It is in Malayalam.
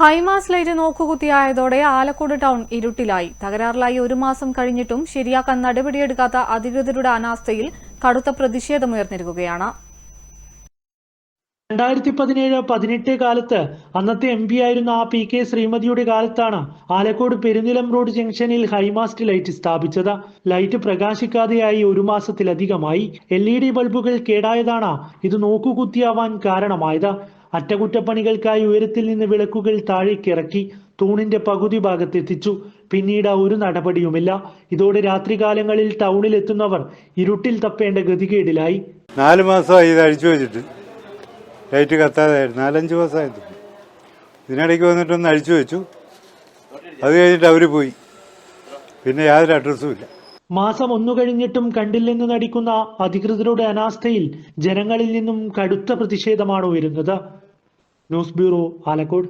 ഹൈമാസ് ലൈറ്റ് നോക്കുകുത്തിയായതോടെ ആലക്കോട് ടൗൺ ഇരുട്ടിലായി. തകരാറിലായി ഒരു മാസം കഴിഞ്ഞിട്ടും ശരിയാക്കാൻ നടപടിയെടുക്കാത്ത അധികൃതരുടെ അനാസ്ഥയിൽ കടുത്ത പ്രതിഷേധമുയർന്നിരിക്കുകയാണ്. രണ്ടായിരത്തി പതിനേഴ് പതിനെട്ട് കാലത്ത് അന്നത്തെ എം പി ആയിരുന്ന ആ പി കെ ശ്രീമതിയുടെ കാലത്താണ് ആലക്കോട് പെരുനിലം റോഡ് ജംഗ്ഷനിൽ ഹൈമാസ്റ്റ് ലൈറ്റ് സ്ഥാപിച്ചത്. ലൈറ്റ് പ്രകാശിക്കാതെയായി ഒരു മാസത്തിലധികമായി. എൽ ഇ ഡി ബൾബുകൾ കേടായതാണ് ഇത് നോക്കുകുത്തിയാവാൻ കാരണമായത്. അറ്റകുറ്റപ്പണികൾക്കായി ഉയരത്തിൽ നിന്ന് വിളക്കുകൾ താഴേക്കിറക്കി തൂണിന്റെ പകുതി ഭാഗത്തെത്തിച്ചു. പിന്നീട് ഒരു നടപടിയുമില്ല. ഇതോടെ രാത്രികാലങ്ങളിൽ ടൗണിൽ എത്തുന്നവർ ഇരുട്ടിൽ തപ്പേണ്ട ഗതികേടിലായി. നാല് മാസമായി ഇത് അഴിച്ചു വെച്ചിട്ട്. ലൈറ്റ് കത്താതായിരുന്നു. നാലഞ്ച് മാസമായിരുന്നു ഇതിനിടയ്ക്ക് വന്നിട്ടൊന്ന് അഴിച്ചു വെച്ചു. അത് കഴിഞ്ഞിട്ട് അവർ പോയി. പിന്നെ യാതൊരു അഡ്രസ്സും ഇല്ല. മാസം ഒന്നു കഴിഞ്ഞിട്ടും കണ്ടില്ലെന്ന് നടിക്കുന്ന അധികൃതരുടെ അനാസ്ഥയിൽ ജനങ്ങളിൽ നിന്നും കടുത്ത പ്രതിഷേധമാണ് ഉയരുന്നത്. News bureau Alakode.